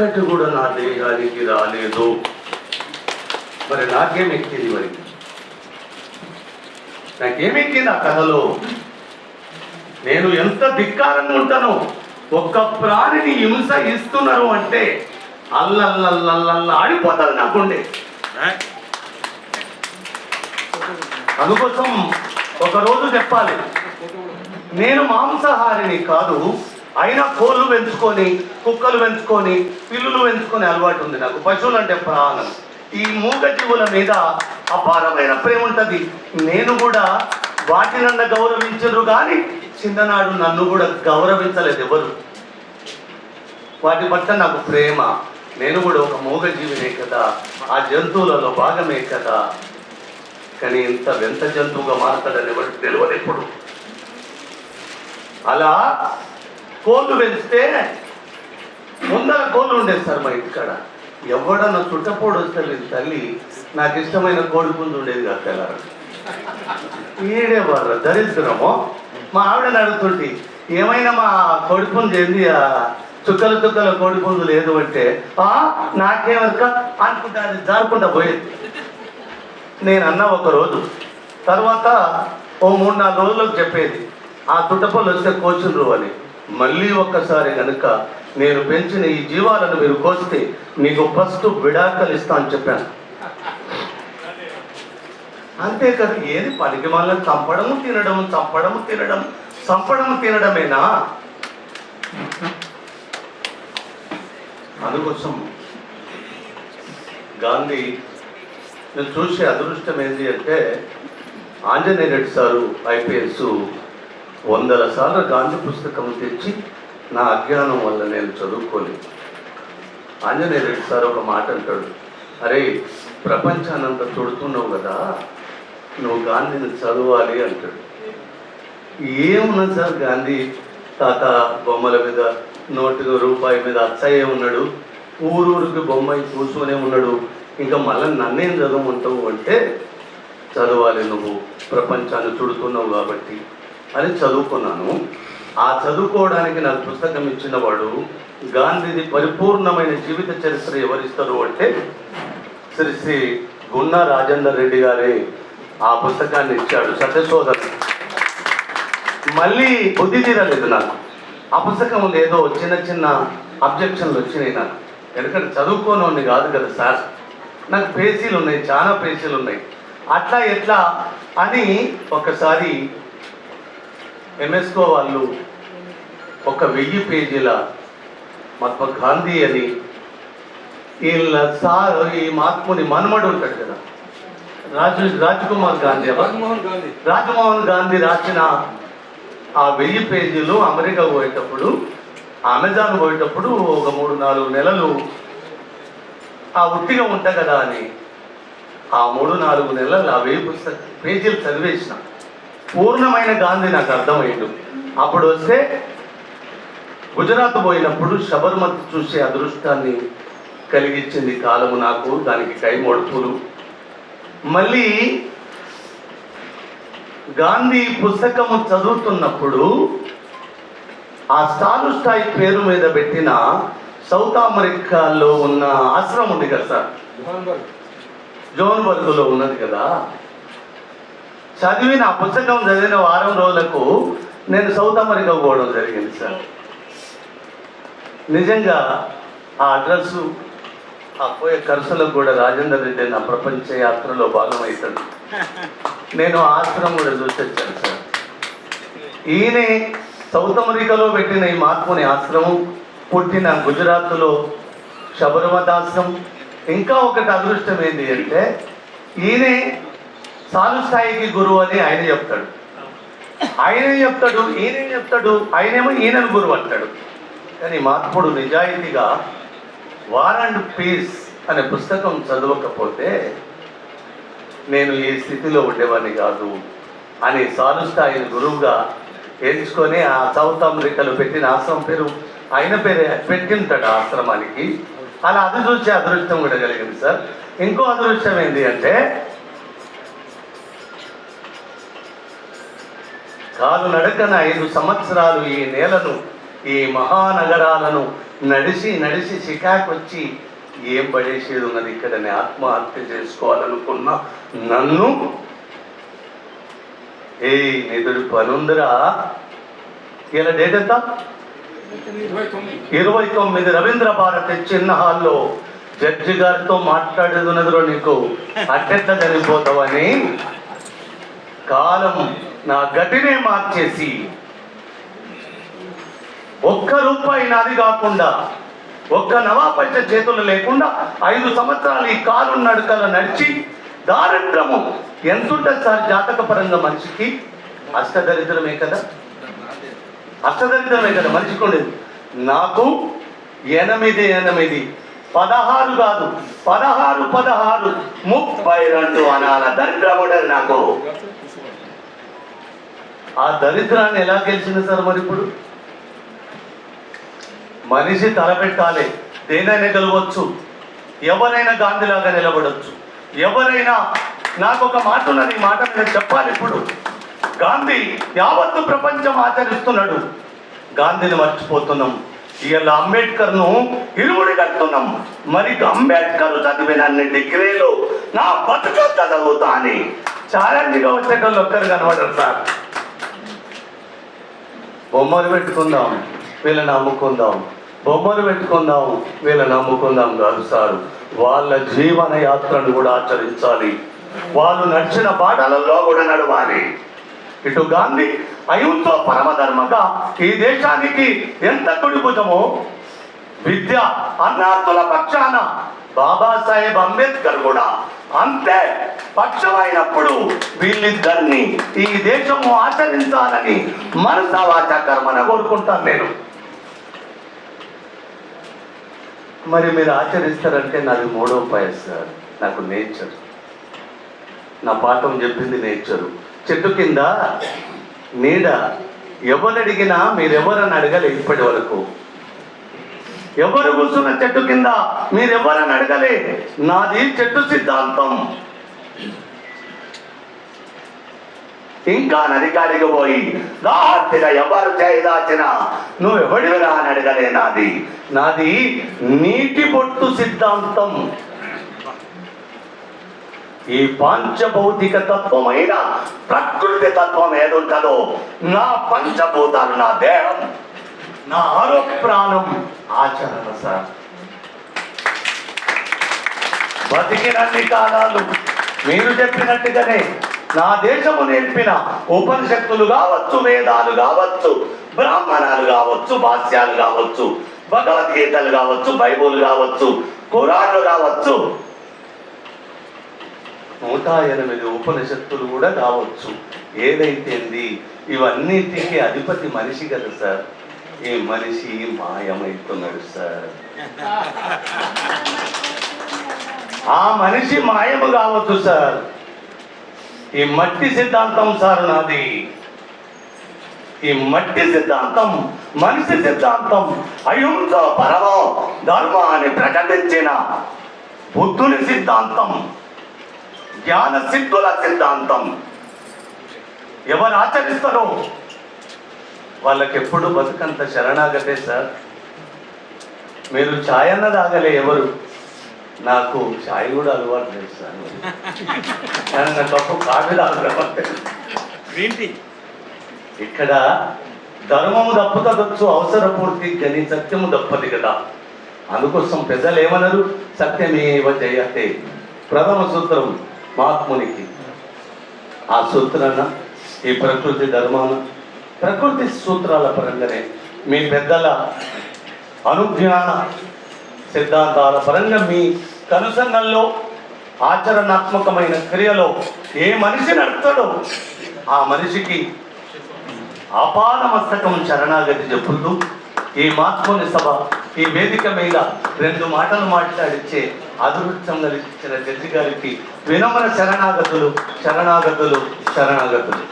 ఒక్కటి కూడా నా దేహానికి రాలేదు. మరి నాకేం ఎక్కింది మరి? నాకేమెక్కింది ఆ కథలో? నేను ఎంత ధిక్కారంగా ఉంటానో ఒక్క ప్రాణిని హింస ఇస్తున్నారు అంటే అల్లల్లల్లల్ల ఆడిపోతుంది నాకుండే అందుకోసం ఒక రోజు చెప్పాలి. నేను మాంసాహారిని కాదు అయినా కోళ్ళు పెంచుకొని కుక్కలు పెంచుకొని పిల్లులు పెంచుకొని అలవాటు ఉంది నాకు. పశువులు అంటే ప్రాణం. ఈ మూగ జీవుల మీద అపారమైన ప్రేమ ఉంటుంది. నేను కూడా వాటి నన్ను గౌరవించరు కానీ చిన్ననాడు నన్ను కూడా గౌరవించలేదు ఎవరు. వాటి పట్ల నాకు ప్రేమ. నేను కూడా ఒక మూగ జీవినే కదా. ఆ జంతువులలో భాగమే కదా. కానీ ఇంత వింత జంతువుగా మారతాడని ఎవరు తెలియదు ఎప్పుడు అలా కోళ్ళు పెంచితే ముందర కోళ్ళు ఉండేది సార్ మా ఇంటికాడ ఎవడన్నా చుట్టపోడు వస్తే లేదు తల్లి నాకు ఇష్టమైన కోడి పుంజు ఉండేది కాదు తెల్లారు. ఈడే వారు దరిద్రము. మా ఆవిడని అడుగుతుంటే ఏమైనా మా కోడి పుంజు ఏంది? చుక్కల చుక్కల కోడి పుంజు లేదు అంటే నాకేమనుక అనుకుంటా అది జారుకుంటా పోయేది. నేను అన్న ఒకరోజు తర్వాత ఓ మూడు నాలుగు రోజులకు చెప్పేది ఆ తుట్టపల్లి వస్తే కోచుండ్రు అని. మళ్ళీ ఒక్కసారి కనుక నేను పెంచిన ఈ జీవాలను మీరు కోస్తే నీకు ఫస్ట్ విడాకలు ఇస్తా అని చెప్పాను. అంతే కదా ఏది పనికి మళ్ళీ చంపడము తినడము చంపడము తినడం చంపడము తినడమేనా? అందుకోసం గాంధీ నేను చూసే అదృష్టం ఏంటి అంటే ఆంజనేయ రెడ్డి సారు ఐపీఎస్ వందల సార్లు గాంధీ పుస్తకం తెచ్చి నా అజ్ఞానం వల్ల నేను చదువుకోలేదు. ఆంజనేయ రెడ్డి సార్ ఒక మాట అంటాడు అరే ప్రపంచానంతా చుడుతున్నావు కదా నువ్వు గాంధీని చదవాలి అంటాడు. ఏమున్నా సార్ గాంధీ తాత బొమ్మల మీద నోటు రూపాయి మీద అచ్చయ్య ఉన్నాడు ఊరూరికి బొమ్మాయి కూర్చొనే ఉన్నాడు ఇంకా మళ్ళీ నన్నేం చదవమంటావు? అంటే చదవాలి నువ్వు ప్రపంచాన్ని చుడుతున్నావు కాబట్టి అని చదువుకున్నాను. ఆ చదువుకోవడానికి నాకు పుస్తకం ఇచ్చిన వాడు గాంధీది పరిపూర్ణమైన జీవిత చరిత్ర ఎవరిస్తారు అంటే శ్రీ శ్రీ గున్నా రాజేందర్ రెడ్డి గారే ఆ పుస్తకాన్ని ఇచ్చాడు సత్యశోధన. మళ్ళీ బుద్ధి తీరలేదు నాకు. ఆ పుస్తకం ఏదో చిన్న చిన్న అబ్జెక్షన్లు వచ్చినాయి నాకు. ఎందుకంటే చదువుకోనోని కాదు కదా సార్. నాకు పేజీలు ఉన్నాయి చాలా పేజీలు ఉన్నాయి అట్లా ఎట్లా అని ఒకసారి ఎంఎస్కో వాళ్ళు ఒక వెయ్యి పేజీల మహాత్మా గాంధీ అని వీళ్ళ సార్ ఈ మహాత్ముని మనమడు ఉంటాడు కదా. రాజు రాజ్కుమార్ గాంధీ? రాజ్మోహన్ గాంధీ. రాజమోహన్ గాంధీ రాసిన ఆ వెయ్యి పేజీలు అమెరికా పోయేటప్పుడు అమెజాన్ పోయేటప్పుడు ఒక మూడు నాలుగు నెలలు ఆ ఉట్టిగా ఉంటా కదా అని ఆ మూడు నాలుగు నెలలు ఆ వెయ్యి పుస్తక పేజీలు చదివేసిన. పూర్ణమైన గాంధీ నాకు అర్థమైండు అప్పుడు వస్తే గుజరాత్ పోయినప్పుడు శబర్మతి చూసే అదృష్టాన్ని కలిగించింది కాలము నాకు దానికి కైమొడుపులు మళ్ళీ గాంధీ పుస్తకము చదువుతున్నప్పుడు ఆ స్టాలు స్థాయి పేరు మీద పెట్టిన సౌత్ అమెరికాలో ఉన్న ఆశ్రమం ఉంది కదా సార్? జోన్బర్గ్లో ఉన్నది కదా? చదివిన నా పుస్తకం చదివిన వారం రోజులకు నేను సౌత్ అమెరికా పోవడం జరిగింది సార్. నిజంగా ఆ అడ్రస్ ఆ పోయే ఖర్చులకు కూడా రాజేందర్ రెడ్డి నా ప్రపంచ యాత్రలో భాగమవుతాడు నేను ఆ ఆశ్రమం కూడా చూసి వచ్చాను సార్. ఈయనే సౌత్ అమెరికాలో పెట్టిన ఈ మహాత్ముని ఆశ్రమం పుట్టిన గుజరాత్లో శబరిమత ఆశ్రమం ఇంకా ఒకటి అదృష్టం ఏంటి అంటే ఈయనే సాలు స్థాయికి గురువు అని ఆయన చెప్తాడు. ఆయన చెప్తాడు ఈయన చెప్తాడు ఆయనేమో ఈయనను గురువు అంటాడు. కానీ మహాత్ముడు నిజాయితీగా వార్ అండ్ పీస్ అనే పుస్తకం చదవకపోతే నేను ఈ స్థితిలో ఉండేవాడిని కాదు అని సాలు స్థాయిని గురువుగా ఎంచుకొని ఆ సౌత్ అమెరికాలో పెట్టిన ఆశ్రమం పేరు ఆయన పేరే పెట్టింటాడు ఆశ్రమానికి. అలా అది చూసే అదృష్టం కూడా కలిగింది సార్. ఇంకో అదృష్టం ఏంటి అంటే కాలు నడకన ఐదు సంవత్సరాలు ఈ నేలను ఈ మహానగరాలను నడిచి నడిచి చికాకొచ్చి ఏం పడేసేది ఉన్నది? ఇక్కడ నేను ఆత్మహత్య చేసుకోవాలనుకున్న. నన్ను? ఏ నిధుడు పనుందిరా. ఇలా డేట్ ఎంత? ఇరవై తొమ్మిది. రవీంద్ర భారతి చిన్న హాల్లో జడ్జి గారితో మాట్లాడేది ఉన్నదిరో నీకు. అట్టెట్ల చనిపోతావని? కాలం నా గతినే మార్చేసి ఒక్క రూపాయి నాది కాకుండా ఒక్క నవాపంచ చేతులు లేకుండా ఐదు సంవత్సరాలు ఈ కాలు నడకలు నడిచి దారిద్రము ఎంతుంటుంది సార్ జాతక పరంగా మనిషికి? అష్టదరిద్రమే కదా? అష్టదరిద్రమే కదా మనిషికి ఉండేది. నాకు ఎనిమిది ఎనిమిది. పదహారు కాదు. పదహారు పదహారు. ముప్పై రెండు అనాల దరిద్రం నాకు. ఆ దరిద్రాన్ని ఎలా గెలిచింది సార్ మరి ఇప్పుడు? మనిషి తలపెట్టాలి దేనైనా గెలవచ్చు ఎవరైనా గాంధీలాగా నిలబడవచ్చు ఎవరైనా నాకు ఒక మాట ఉన్నది ఈ మాట నేను చెప్పాలి ఇప్పుడు. గాంధీ యావత్తు ప్రపంచం ఆచరిస్తున్నాడు. గాంధీని మర్చిపోతున్నాం. ఇవాళ అంబేద్కర్ను ఇరువుడి కడుతున్నాం. మరి అంబేద్కర్ చదివిన అన్ని డిగ్రీలు నా బతుకు చదువుతా అని ఛాలెంజ్గా వచ్చేటోళ్ళు ఒక్కరు కనబడరు సార్. బొమ్మలు పెట్టుకుందాం వీళ్ళని అమ్ముకుందాం బొమ్మలు పెట్టుకుందాం వీళ్ళని అమ్ముకుందాం కాదు సార్. వాళ్ళ జీవన యాత్రను కూడా ఆచరించాలి. వాళ్ళు నడిచిన పాఠాలలో కూడా నడవాలి. ఇటు గాంధీ అహింసో పరమధర్మగా ఈ దేశానికి ఎంత కుడిపుతమో విద్య అన్నార్థుల పక్షాన బాబాసాహెబ్ అంబేద్కర్ కూడా అంతే. పక్షమైనప్పుడు వీళ్ళిద్దరిని ఈ దేశము ఆచరించాలని మనసా వాచ కర్మన కోరుకుంటాను నేను. మరి మీరు ఆచరిస్తారంటే నాది మూడో పాయస్ సార్. నాకు నేచర్. నా పాఠం చెప్పింది నేచరు. చెట్టు కింద నీడ ఎవరడిగినా మీరెవరని అడగలే ఇప్పటి వరకు. ఎవరు కూర్చున్న చెట్టు కింద మీరెవరని అడగలే? నాది చెట్టు సిద్ధాంతం. ఇంకా నది కాడికి పోయి దాచిన ఎవరు చేయదాచిన నువ్వు అని అడగలే నాది. నాది నీటి బొట్టు సిద్ధాంతం. ఈ పాంచభౌతిక తత్వమైన ప్రకృతి తత్వం ఏదుంటుందో నా పంచభూతాలు నా దేహం నా ఆరో ప్రాణం ఆచరణ సార్. బతికినన్ని కాలాలు మీరు చెప్పినట్టుగానే నా దేశము నేర్పిన ఉపనిషత్తులు కావచ్చు వేదాలు కావచ్చు బ్రాహ్మణాలు కావచ్చు భాష్యాలు కావచ్చు భగవద్గీతలు కావచ్చు బైబుల్ కావచ్చు కురాన్లు కావచ్చు. నూట ఎనిమిది ఉపనిషత్తులు కూడా కావచ్చు. ఏదైతేంది ఇవన్నిటికీ అధిపతి మనిషి కదా సార్. ఈ మనిషి మాయమవుతున్నాడు సార్ ఆ మనిషి మాయము కావచ్చు సార్. ఈ మట్టి సిద్ధాంతం సార్ నాది. ఈ మట్టి సిద్ధాంతం మనిషి సిద్ధాంతం అహింస పరమో ధర్మాన్ని ప్రకటించిన బుద్ధుని సిద్ధాంతం జ్ఞాన సిద్ధుల సిద్ధాంతం. ఎవరు ఆచరిస్తారో వాళ్ళకి ఎప్పుడు బతుకంత శరణాగతే సార్? మీరు ఛాయ్ అన్న తాగలే ఎవరు? నాకు ఛాయ్ కూడా అలవాటు లేదు సార్. కానీ నాకు అప్పుడు కాఫీ ఇక్కడ ధర్మము దప్పుతదొచ్చు అవసర పూర్తి గని సత్యము దప్పది కదా. అందుకోసం పెద్దలు ఏమన్నారు సత్యమేవ జయతే. ప్రథమ సూత్రం మహాత్మునికి ఆ సూత్రాన ఈ ప్రకృతి ధర్మాన ప్రకృతి సూత్రాల పరంగానే మీ పెద్దల అనుజ్ఞాన సిద్ధాంతాల పరంగా మీ కనుసంగంలో ఆచరణాత్మకమైన క్రియలో ఏ మనిషి నడుపుతాడో ఆ మనిషికి అపాన మస్తకం శరణాగతి చెప్పుతూ ఈ మాత్మని సభ ఈ వేదిక మీద రెండు మాటలు మాట్లాడిచ్చే అదృష్టం కలిగించిన జడ్జి గారికి వినమ్ర శరణాగతులు శరణాగతులు శరణాగతులు.